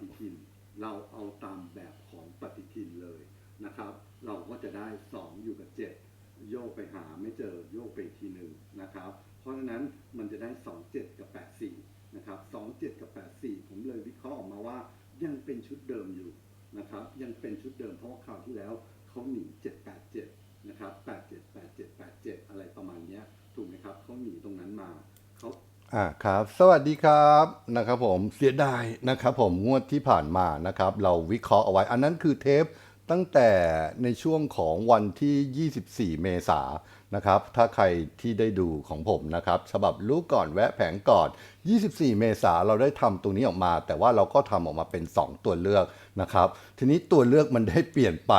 ฏิทิน เราเอาตามแบบของปฏิทินเลยนะครับ เราก็จะได้ 2 อยู่กับ 7 โยกไปหาไม่เจอโยกไปทีหนึ่งนะครับ เพราะฉะนั้นมันจะได้ 2 7 กับ 8 4 นะครับ 2 7 กับ 8 4 ผมเลยวิเคราะห์ออกมาว่ายังเป็นชุดเดิมอยู่นะครับ ยังเป็นชุดเดิมเพราะว่าคราวที่แล้วเขาหนี 7 8 7 นะครับ 8 7 8 7 8 7 อะไรประมาณนี้ถูกไหมครับเขาหนีตรงนั้นมาเขา อ่าครับ สวัสดีครับนะครับผมเสียดายนะครับผมงวดที่ผ่านมานะครับ เราวิเคราะห์เอาไว้ อันนั้นคือเทปตั้งแต่ในช่วงของวันที่ 24 เมษานะครับ ถ้าใครที่ได้ดูของผมนะครับ ฉบับรู้ก่อนแวะแผงก่อน 24 เมษาเราได้ทำตรงนี้ออกมา แต่ว่าเราก็ทำออกมาเป็น 2 ตัวเลือกนะครับ ทีนี้ตัวเลือกมันได้เปลี่ยนไป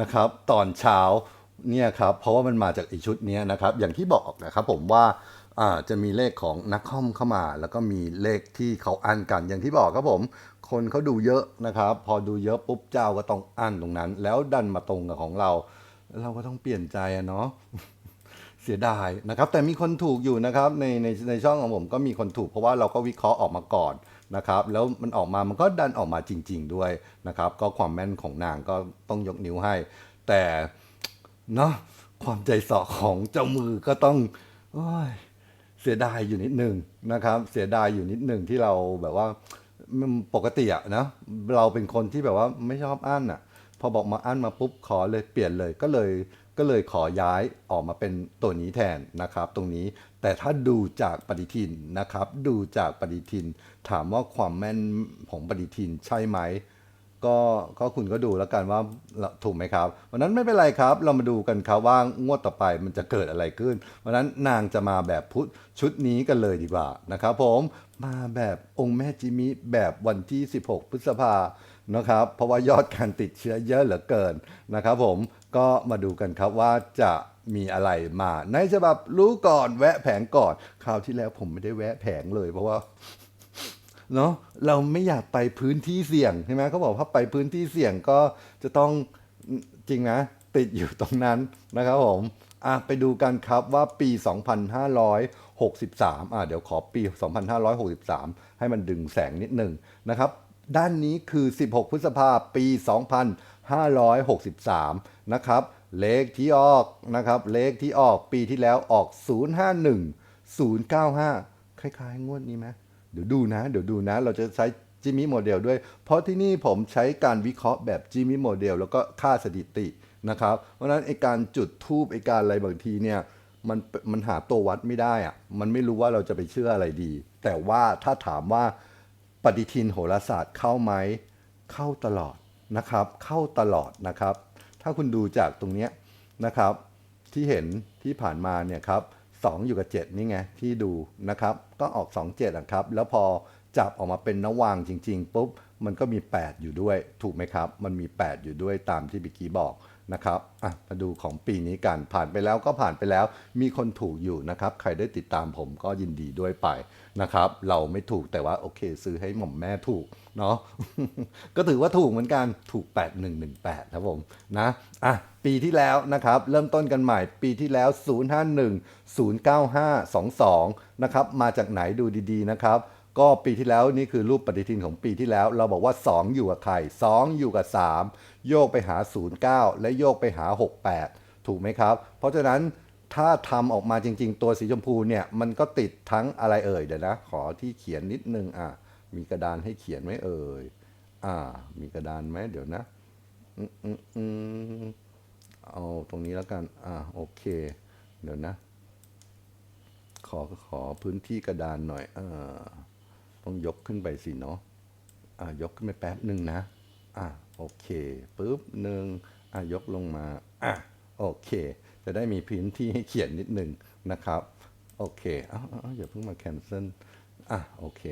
นะครับ ตอนเช้าเนี่ยครับ เพราะว่ามันมาจากไอชุดนี้นะครับ อย่างที่บอกนะครับผมว่า จะมีเลขของนักคอมเข้ามา แล้วก็มีเลขที่เขาอั้นกันอย่างที่บอกครับผม คนเขาดูเยอะนะครับ พอดูเยอะปุ๊บเจ้าก็ต้องอั้นตรงนั้น แล้วดันมาตรงกับของเรา เราก็ต้องเปลี่ยนใจอะเนาะเสียดายนะครับ แต่มีคนถูกอยู่นะครับในในในช่องของผมก็มีคนถูกเพราะว่าเราก็วิเคราะห์ออกมาก่อนนะครับแล้วมันออกมามันก็ดันออกมาจริง ๆ ด้วยนะครับ ก็ความแม่นของนางก็ต้องยกนิ้วให้ แต่เนาะความใจเสาะของเจ้ามือก็ต้องโอ้ย เสียดายอยู่นิดหนึ่งนะครับ เสียดายอยู่นิดหนึ่งที่เราแบบว่าปกติอะนะเราเป็นคนที่แบบว่าไม่ชอบอั้นอะพอบอกมาอั้นมาปุ๊บขอเลยเปลี่ยนเลยก็เลยก็เลยขอย้ายออกมาเป็นตัวนี้แทนนะครับ ตรงนี้แต่ถ้าดูจากปฏิทินนะครับ ดูจากปฏิทิน ถามว่าความแม่นของปฏิทินใช่ไหม ก็ก็คุณก็ดูแล้วกันว่าถูกไหมครับ วันนั้นไม่เป็นไรครับ เรามาดูกันครับว่างวดต่อไปมันจะเกิดอะไรขึ้น วันนั้นนางจะมาแบบพุทธชุดนี้กันเลยดีกว่านะครับผมมาแบบองค์แม่จิมิแบบวันที่ 16 พฤษภานะครับ เพราะว่ายอดการติดเชื้อเยอะเหลือเกินนะครับผมก็มาดูกันครับว่าจะมีอะไรมา ในฉบับรู้ก่อนแวะแผงก่อน คราวที่แล้วผมไม่ได้แวะแผงเลยเพราะว่า เนาะเราไม่อยากไปพื้นที่เสี่ยงใช่ไหมเขาบอกว่าไปพื้นที่เสี่ยงก็จะต้องจริงนะ ติดอยู่ตรงนั้นนะครับผมอะไปดูกันครับว่าปี 2563อะเดี๋ยวขอปี 2563 ให้มันดึงแสงนิดหนึ่งนะครับด้านนี้คือ 16 พฤษภาปี 2563 นะครับ เลขที่ออกนะครับ เลขที่ออกปีที่แล้วออก 051 095 คล้ายๆ งวดนี้ไหม เดี๋ยวดูนะเดี๋ยวดูนะ เราจะใช้จิมมี่โมเดลด้วย เพราะที่นี่ผมใช้การวิเคราะห์แบบจิมมี่โมเดลแล้วก็ค่าสถิตินะครับ เพราะฉะนั้นไอการจุดทูบไอการอะไรบางทีเนี่ยมันมันหาตัววัดไม่ได้อะมันไม่รู้ว่าเราจะไปเชื่ออะไรดี แต่ว่าถ้าถามว่าปฏิทินโหราศาสตร์เข้าไหมเข้าตลอดนะครับ เข้าตลอดนะครับ ถ้าคุณดูจากตรงเนี้ยนะครับ ที่เห็นที่ผ่านมาเนี่ยครับ สองอยู่กับ 7 นี่ไงที่ดูนะครับ ก็ออก 2 7นะครับ แล้วพอจับออกมาเป็นนวางจริง ๆ ปุ๊บ มันก็มี 8 อยู่ด้วย ถูกไหมครับ มันมี 8 อยู่ด้วยตามที่บิกกี้บอก นะครับมาดูของปีนี้กัน ผ่านไปแล้วก็ผ่านไปแล้ว มีคนถูกอยู่นะครับ ใครได้ติดตามผมก็ยินดีด้วยไปนะครับ เราไม่ถูกแต่ว่าโอเค ซื้อให้หม่อมแม่ถูกเนาะ ก็ถือว่าถูกเหมือนกัน ถูก 8118ครับผมนะ อะ ปีที่แล้วนะครับ เริ่มต้นกันใหม่ ปีที่แล้ว 051 095 22 นะครับ มาจากไหนดูดีๆนะครับก็ปีที่แล้วนี่คือรูปปฏิทินของปีที่แล้ว เราบอกว่า 2 อยู่กับใคร2อยู่กับ 3 โยกไปหา 09 และโยกไปหา 68 ถูกไหมครับ เพราะฉะนั้นถ้าทำออกมาจริง ๆ ตัวสีชมพูเนี่ยมันก็ติดทั้งอะไรเอ่ยเดี๋ยวนะ ขอที่เขียนนิดนึงอะมีกระดานให้เขียนไหมเอ่ยอ่า มีกระดานไหมเดี๋ยวนะอืมอืมอืมเอาตรงนี้แล้วกันอ่าโอเค เดี๋ยวนะ ขอขอพื้นที่กระดานหน่อยอ่าต้องยกขึ้นไปสิเนาะอ่ายกขึ้นไปแป๊บหนึ่งนะ อ่าโอเคปุ๊บหนึ่งอ่ายกลงมาอะโอเค จะได้มีพื้นที่ให้เขียนนิดหนึ่งนะครับโอเคอ้าวอ้าอย่าเพิ่งมาแคนเซิลอะโอเค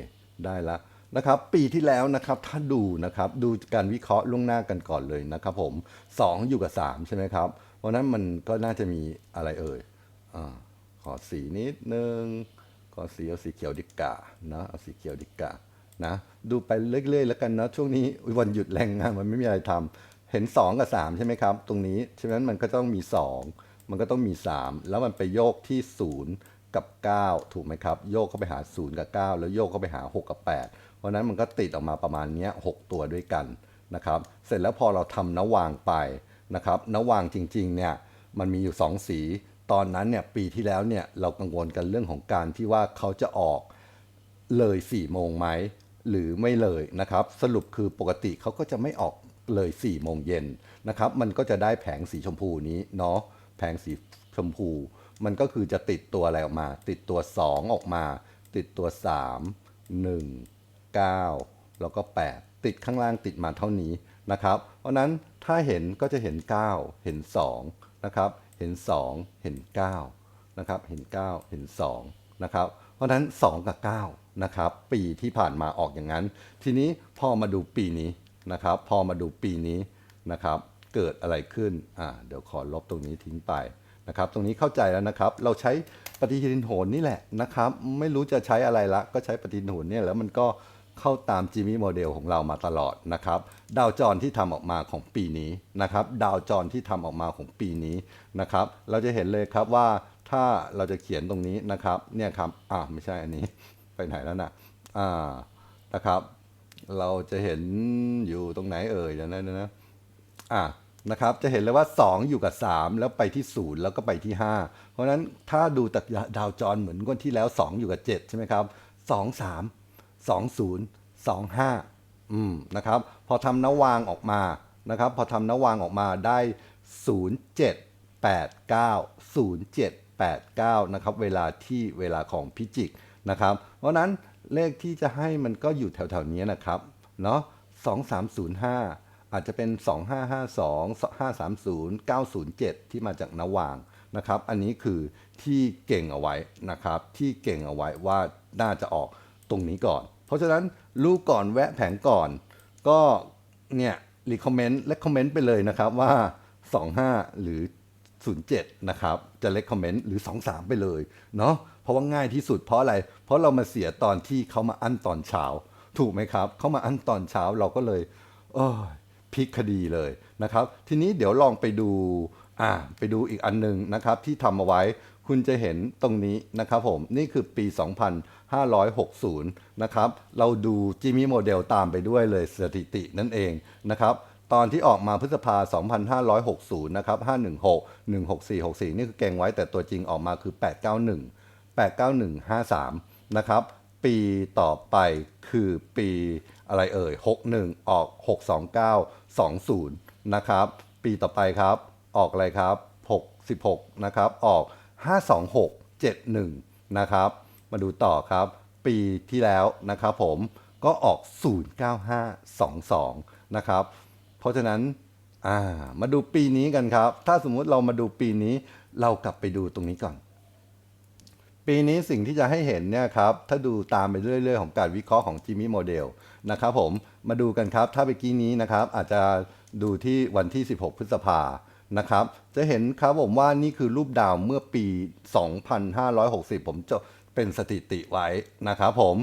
ได้ละนะครับปีที่แล้วนะครับถ้าดูนะครับดูการวิเคราะห์ล่วงหน้ากันก่อนเลยนะครับผม 2 อยู่กับ 3 ใช่ไหมครับ เพราะนั้นมันก็น่าจะมีอะไรเอ่ยอ่าขอสีนิดนึง ขอสีเอาสีเขียวดิกานะเอาสีเขียวดิกา นะดูไปเรื่อยๆ แล้วกันนะช่วงนี้วันหยุดแรงงานมันไม่มีอะไรทำเห็น 2 กับ 3 ใช่ไหมครับ ตรงนี้ฉะนั้นมันก็ต้องมี 2 มันก็ต้องมี 3 แล้วมันไปโยกที่ 0 กับ 9 ถูกไหมครับ โยกเข้าไปหา 0 กับ 9 แล้วโยกเข้าไปหา 6 กับ 8 เพราะนั้นมันก็ติดออกมาประมาณนี้ยหกตัวด้วยกันนะครับเสร็จแล้วพอเราทำนวางไปนะครับนวางจริงๆเนี่ยมันมีอยู่สองสี ตอนนั้นเนี่ยปีที่แล้วเนี่ยเรากังวลกันเรื่องของการที่ว่าเขาจะออกเลย4ี่โมงไหม หรือไม่เลยนะครับ สรุปคือปกติเขาก็จะไม่ออกเลย4ี่โมงเย็นนะครับ มันก็จะได้แผงสีชมพูนี้เนาะแผงสีชมพู มันก็คือจะติดตัวอะไรออกมา ติดตัว 2 ออกมา ติดตัว 3 1 9 แล้วก็ 8 ติดข้างล่างติดมาเท่านี้นะครับ เพราะนั้นถ้าเห็นก็จะเห็น 9 เห็น2นะครับเห็น 2 เห็น9นะครับเห็น 9 เห็น2นะครับเพราะฉะนั้น 2 กับ 9 นะครับ ปีที่ผ่านมาออกอย่างนั้น ทีนี้พอมาดูปีนี้นะครับ พอมาดูปีนี้นะครับ เกิดอะไรขึ้นอ่าเดี๋ยวขอลบตรงนี้ทิ้งไปนะครับ ตรงนี้เข้าใจแล้วนะครับ เราใช้ปฏิทินโหรนี่แหละนะครับ ไม่รู้จะใช้อะไรละ ก็ใช้ปฏิทินโหรเนี่ยแล้วมันก็เข้าตามจิมมี่โมเดลของเรามาตลอดนะครับ ดาวจรที่ทำออกมาของปีนี้นะครับ ดาวจรที่ทำออกมาของปีนี้นะครับ เราจะเห็นเลยครับว่าถ้าเราจะเขียนตรงนี้นะครับ เนี่ยครับ อ่าไม่ใช่อันนี้ ไปไหนแล้วนะอ่านะครับ เราจะเห็นอยู่ตรงไหนเอ่ยเดี๋ยวนะนะอะนะครับจะเห็นเลยว่า 2 อยู่กับ 3 แล้วไปที่ 0 แล้วก็ไปที่ 5 เพราะนั้นถ้าดูจากดาวจรเหมือนงวดที่แล้ว 2 อยู่กับ 7 ใช่ไหมครับ 2 3 2 0 2 5อืมนะครับพอทำนวางออกมานะครับพอทำนวางออกมาได้ 0 7 8 9 0 7 8 9นะครับเวลาที่เวลาของพิจิก นะครับ เพราะนั้นเลขที่จะให้มันก็อยู่แถวๆนี้นะครับเนาะ2305 อาจจะเป็น 2552 530 907 ที่มาจากนวางนะครับ อันนี้คือที่เก่งเอาไว้นะครับ ที่เก่งเอาไว้ว่าน่าจะออกตรงนี้ก่อน เพราะฉะนั้นรู้ก่อนแวะแผงก่อน ก็เนี่ยรีคอมเมนต์และคอมเมนต์ไปเลยนะครับว่า 25 หรือ 07 นะครับ จะเล c กคอมเมนต์หรือ 23 ไปเลยเนาะ ราะว่าง่ายที่สุดเพราะอะไร เพราะเรามาเสียตอนที่เขามาอั้นตอนเช้า ถูกไหมครับ เขามาอั้นตอนเช้าเราก็เลยเออพลิกคดีเลยนะครับ ทีนี้เดี๋ยวลองไปดูอ่าไปดูอีกอันหนึงนะครับที่ทำเอาไว้คุณจะเห็นตรงนี้นะครับผม นี่คือปี 2560 นะครับ เราดูจิมี่โมเดลตามไปด้วยเลยสถิตินั่นเองนะครับ ตอนที่ออกมาพฤษภา 2560 นะครับ 516 16464นี่คือเก่งไว้แต่ตัวจริงออกมาคือ 891 89153 นะครับ ปีต่อไปคือปีอะไรเอ่ย 61 ออก 629 20 นะครับ ปีต่อไปครับ ออกอะไรครับ 66 นะครับ ออก 526 71 นะครับ มาดูต่อครับ ปีที่แล้วนะครับผมก็ออก 09522 นะครับ เพราะฉะนั้นามาดูปีนี้กันครับ ถ้าสมมุติเรามาดูปีนี้ เรากลับไปดูตรงนี้ก่อน ปีนี้สิ่งที่จะให้เห็นเนี่ยครับ ถ้าดูตามไปเรื่อยๆ ของการวิเคราะห์ของจิมมี่โมเดลนะครับผมมาดูกันครับ ถ้าไปกี้นี้นะครับ อาจจะดูที่วันที่ 16 พฤษภานะครับ จะเห็นครับผมว่านี่คือรูปดาวเมื่อปี 2560 ผมจะเป็นสถิติไว้นะครับผม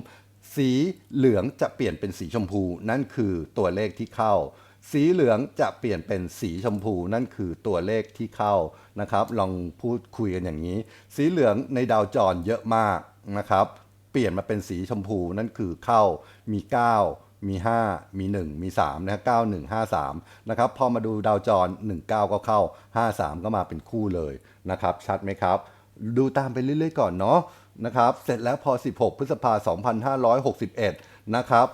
สีเหลืองจะเปลี่ยนเป็นสีชมพู นั่นคือตัวเลขที่เข้า สีเหลืองจะเปลี่ยนเป็นสีชมพูนั่นคือตัวเลขที่เข้านะครับ ลองพูดคุยกันอย่างนี้ สีเหลืองในดาวจรเยอะมากนะครับ เปลี่ยนมาเป็นสีชมพูนั่นคือเข้ามี 9 มี 5 มี 1 มี3นะ9 1 5 3นะครับพอมาดูดาวจร 19 ก็เข้า 53 ก็มาเป็นคู่เลยนะครับ ชัดไหมครับ ดูตามไปเรื่อยๆก่อนเนาะนะครับ เสร็จแล้วพอ 16 พฤษภาคม2561 นะครับ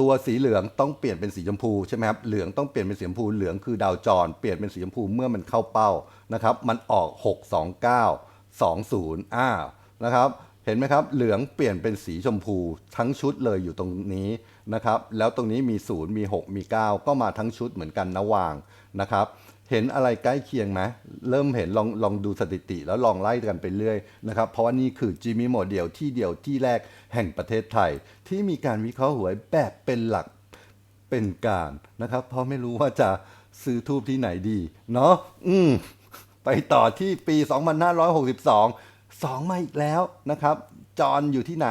ตัวสีเหลืองต้องเปลี่ยนเป็นสีชมพูใช่ไหมครับ เหลืองต้องเปลี่ยนเป็นสีชมพู เหลืองคือดาวจร เปลี่ยนเป็นสีชมพูเมื่อมันเข้าเป้านะครับ มันออก 6 2 9 2 0อ่านะครับ เห็นไหมครับ เหลืองเปลี่ยนเป็นสีชมพูทั้งชุดเลยอยู่ตรงนี้นะครับ แล้วตรงนี้มี 0 มี 6 มี 9 ก็มาทั้งชุดเหมือนกันนะวางนะครับ เห็นอะไรใกล้เคียงไหมเริ่มเห็นลองลองดูสถิติแล้วลองไล่กันไปเรื่อยนะครับ เพราะว่านี่คือจิมมี่โมเดลที่เดียวที่แรกแห่งประเทศไทย ที่มีการวิเคราะห์หวยแบบเป็นหลักเป็นการนะครับ เพราะไม่รู้ว่าจะซื้อทูบที่ไหนดี เนาะอืมไปต่อที่ปี 2562 2 มาอีกแล้วนะครับ จอนอยู่ที่ไหน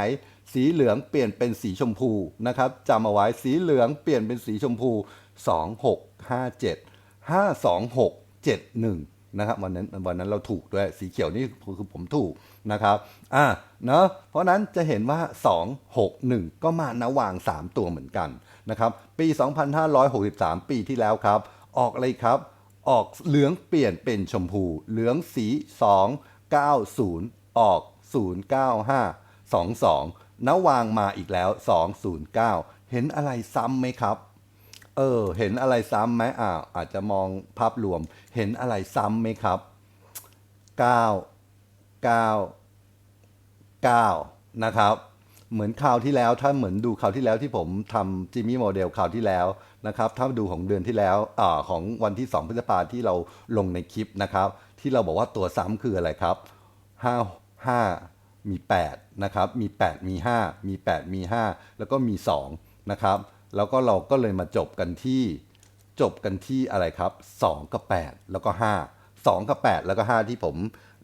สีเหลืองเปลี่ยนเป็นสีชมพูนะครับจำเอาไว้สีเหลืองเปลี่ยนเป็นสีชมพู 2657 52671นะครับวันนั้นวันนั้นเราถูกด้วยสีเขียวนี่คือผมถูกนะครับอ่าเนาะเพราะนั้นจะเห็นว่า 2 6 1 ก็มานะวาง 3 ตัวเหมือนกันนะครับปี 2563 ปีที่แล้วครับ ออกอะไรครับ ออกเหลืองเปลี่ยนเป็นชมพู เหลืองสี 290 ออก 095 22นวางมาอีกแล้ว 209 เห็นอะไรซ้ำไหมครับ เออ เห็นอะไรซ้ำไหมอ่าอาจจะมองภาพรวม เห็นอะไรซ้ำไหมครับ9 9 9นะครับ เหมือนคราวที่แล้วถ้าเหมือนดูคราวที่แล้วที่ผมทำจิมมี่โมเดลคราวที่แล้วนะครับ ถ้าดูของเดือนที่แล้วอ่าของวันที่ 2 พฤษภาที่เราลงในคลิปนะครับ ที่เราบอกว่าตัวซ้ำคืออะไรครับ 5 5 มี 8 นะครับ มี 8 มี 5 มี 8 มี 5 แล้วก็มี 2 นะครับ แล้วก็เราก็เลยมาจบกันที่จบกันที่อะไรครับ 2 กับ 8 แล้วก็ 5 2 กับ 8 แล้วก็ 5 ที่ผม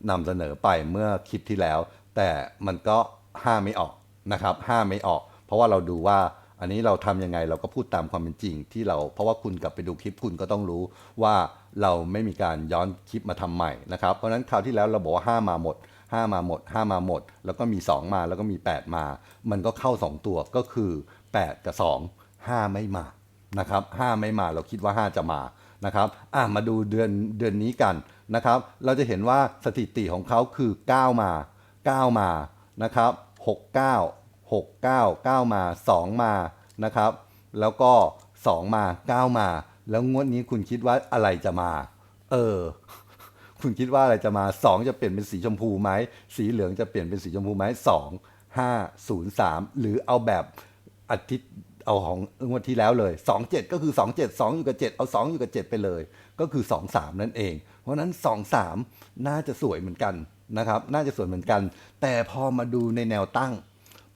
นำเสนอไปเมื่อคลิปที่แล้ว แต่มันก็ 5 ไม่ออกนะครับ 5 ไม่ออก เพราะว่าเราดูว่าอันนี้เราทำยังไงเราก็พูดตามความเป็นจริง ที่เราเพราะว่าคุณกลับไปดูคลิปคุณก็ต้องรู้ว่าเราไม่มีการย้อนคลิปมาทำใหม่นะครับ เพราะนั้นคราวที่แล้วเราบอกว่า 5 มาหมด 5 มาหมด 5 มาหมด แล้วก็มี 2 มาแล้วก็มี 8 มา มันก็เข้า 2 ตัวก็คือ 8 กับ 2 5 ไม่มานะครับ5ไม่มาเราคิดว่า 5 จะมานะครับอะมาดูเดือนเดือนนี้กันนะครับ เราจะเห็นว่าสถิติของเขาคือ 9 มา 9 มานะครับ69 69 9 มา 2 มานะครับ แล้วก็ 2 มา 9 มา แล้วงวดนี้คุณคิดว่าอะไรจะมา เออ คุณคิดว่าอะไรจะมา 2 จะเปลี่ยนเป็นสีชมพูไหม สีเหลืองจะเปลี่ยนเป็นสีชมพูไหม2 5 0 3 หรือเอาแบบอาทิตย์ เอาของงวดที่แล้วเลย 2 7 ก็คือ 2 7 2 อยู่กับ 7 เอา 2 อยู่กับ 7 ไปเลย ก็คือ 2 3 นั่นเอง เพราะนั้น 2 3 น่าจะสวยเหมือนกันนะครับ น่าจะสวยเหมือนกัน แต่พอมาดูในแนวตั้ง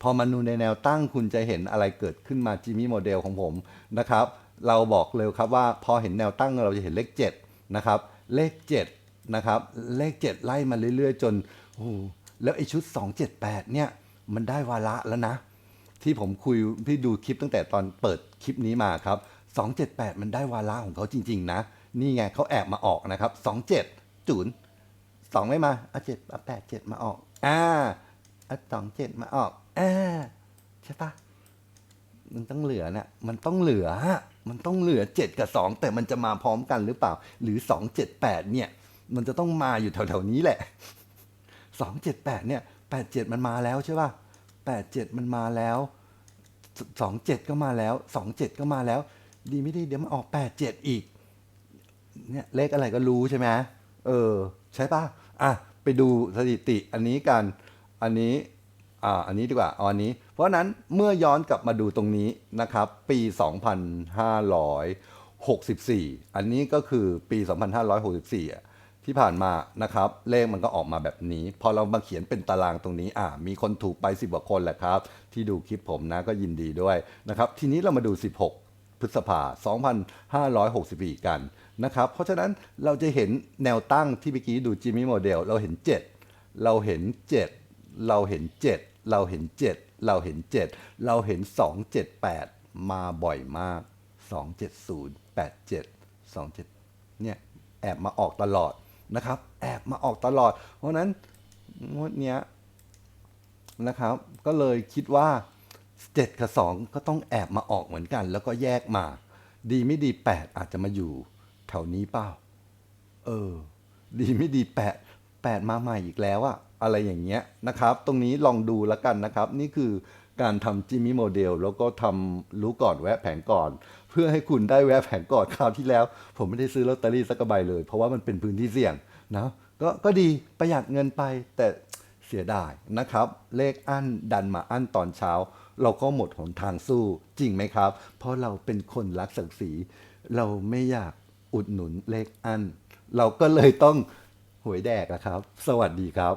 พอมาดูในแนวตั้งคุณจะเห็นอะไรเกิดขึ้นมาจิมมี่โมเดลของผมนะครับ เราบอกเลยครับว่าพอเห็นแนวตั้งเราจะเห็นเลข7นะครับ เลข7นะครับ เลข 7 ไล่มาเรื่อยๆ จนโอ้แล้วไอชุด 278 เนี่ย มันได้วาระแล้วนะ ที่ผมคุยที่ดูคลิปตั้งแต่ตอนเปิดคลิปนี้มาครับ 278 มันได้วาระของเขาจริง ๆ นะ นี่ไงเขาแอบมาออกนะครับ 27จุนสองไม่มาเอาเจ็ดเอาแปดเจ็ดมาออก อ่าเอาสองเจ็ดมาออก อ่าใช่ปะมันต้องเหลือนะมันต้องเหลือฮะมันต้องเหลือ7กับ2แต่มันจะมาพร้อมกันหรือเปล่า หรือ2 7 8เนี่ย มันจะต้องมาอยู่แถวๆนี้แหละ2 7 8เนี่ย8 7มันมาแล้วใช่ป่ะ 7 มันมาแล้ว 2 7 ก็มาแล้ว 2 7 ก็มาแล้ว ดีไม่ดีเดี๋ยวมันออก 8 7 อีก เนี่ยเลขอะไรก็รู้ใช่ไหมเออ ใช่ปะอะ ไปดูสถิติอันนี้กัน อันนี้อ่าอันนี้ดีกว่าเอาอันนี้ เพราะฉะนั้นเมื่อย้อนกลับมาดูตรงนี้นะครับ ปี 2564 อันนี้ก็คือปี 2564อะ ที่ผ่านมานะครับเลขมันก็ออกมาแบบนี้ พอเรามาเขียนเป็นตารางตรงนี้อ่ามีคนถูกไป 10กว่าคนแหละครับ ที่ดูคลิปผมนะก็ยินดีด้วยนะครับ ทีนี้เรามาดู 16 พฤษภา 2564 กันนะครับ เพราะฉะนั้นเราจะเห็นแนวตั้งที่เมื่อกี้ดูจิมมี่โมเดลเราเห็น 7 เราเห็น 7 เราเห็น 7 เราเห็น 7 เราเห็น 7 เราเห็น 278 มาบ่อยมาก 270 87 27เนี่ยแอบมาออกตลอด นะครับ แอบมาออกตลอด เพราะนั้นงวดเนี้ยนะครับ ก็เลยคิดว่า 7 กับ 2 ก็ต้องแอบมาออกเหมือนกัน แล้วก็แยกมา ดีไม่ดี 8 อาจจะมาอยู่แถวนี้เปล่า เออ ดีไม่ดี 8 8 มาใหม่อีกแล้วอะอะไรอย่างเงี้ยนะครับ ตรงนี้ลองดูแล้วกันนะครับ นี่คือ การทำจิมมี่โมเดลแล้วก็ทำรู้ก่อนแวะแผงก่อน เพื่อให้คุณได้แวะแผงก่อนคราวที่แล้ว ผมไม่ได้ซื้อลอตเตอรี่สักใบเลย เพราะว่ามันเป็นพื้นที่เสี่ยงนะก็ก็ดีประหยัดเงินไปแต่เสียดายนะครับ เลขอั้นดันมาอั้นตอนเช้า เราก็หมดหนทางสู้จริงไหมครับ เพราะเราเป็นคนรักศักดิ์ศรีเราไม่อยากอุดหนุนเลขอั้นเราก็เลยต้องหวยแดกนะครับ สวัสดีครับ